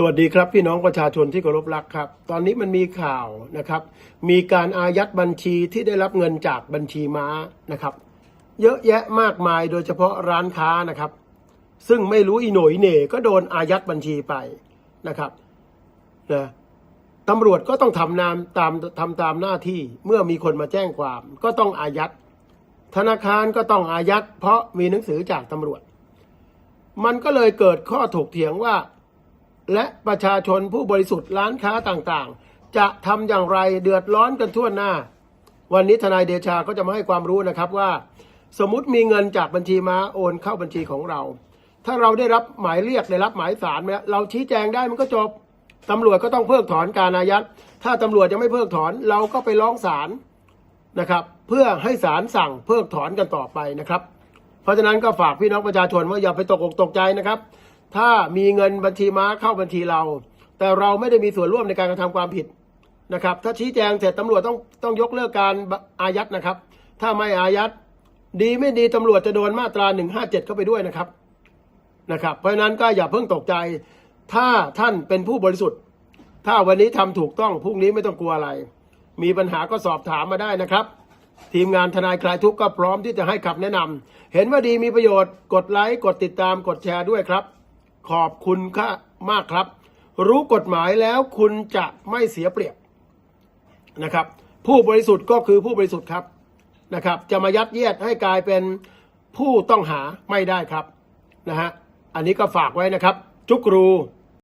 สวัสดีครับพี่น้องประชาชนที่เคารพรักครับ ตอนนี้มันมีข่าวนะครับ มีการอายัดบัญชีที่ได้รับเงินจากบัญชีม้านะครับ เยอะแยะมากมายโดยเฉพาะร้านค้านะครับ ซึ่งไม่รู้อีโหน่อีเหน่ก็โดนอายัดบัญชีไปนะครับนะตำรวจก็ต้องทำนามตามทำตามหน้าที่เมื่อมีคนมาแจ้งความ ก็ต้องอายัด ธนาคารก็ต้องอายัด เพราะมีหนังสือจากตำรวจ มันก็เลยเกิดข้อถกเถียงว่า และประชาชนผู้บริสุทธิ์ร้านค้าต่างๆ จะทำอย่างไรเดือดร้อนกันทั่วหน้า วันนี้ทนายเดชาก็จะมาให้ความรู้นะครับว่า สมมติมีเงินจากบัญชีม้าโอนเข้าบัญชีของเรา ถ้าเราได้รับหมายเรียกได้รับหมายสารมาเราชี้แจงได้มันก็จบตำรวจก็ต้องเพิกถอนการอายัดถ้าตำรวจยังไม่เพิกถอนเราก็ไปร้องศาลนะครับ เพื่อให้ศาลสั่งเพิกถอนกันต่อไปนะครับ เพราะฉะนั้นก็ฝากพี่น้องประชาชนว่าอย่าไปตกอกตกใจนะครับ ถ้ามีเงินบัญชีม้าเข้าบัญชีเรา แต่เราไม่ได้มีส่วนร่วมในการกระทำความผิดนะครับ ถ้าชี้แจงเสร็จตำรวจต้องต้องยกเลิกการอายัดนะครับ ถ้าไม่อายัดดีไม่ดีตำรวจจะโดนมาตรา 157 เข้าไปด้วยนะครับนะครับ เพราะฉะนั้นก็อย่าเพิ่งตกใจ ถ้าท่านเป็นผู้บริสุทธิ์ ถ้าวันนี้ทำถูกต้องพรุ่งนี้ไม่ต้องกลัวอะไร มีปัญหาก็สอบถามมาได้นะครับ ทีมงานทนายคลายทุกข์ก็พร้อมที่จะให้คำแนะนำเห็นว่าดีมีประโยชน์กดไลค์กดติดตามกดแชร์ด้วยครับ ขอบคุณค่ะมากครับ รู้กฎหมายแล้วคุณจะไม่เสียเปรียบนะครับ ผู้บริสุทธิ์ก็คือผู้บริสุทธิ์ครับนะครับ จะมายัดเยียดให้กลายเป็นผู้ต้องหาไม่ได้ครับนะฮะอันนี้ก็ฝากไว้นะครับ จุกรู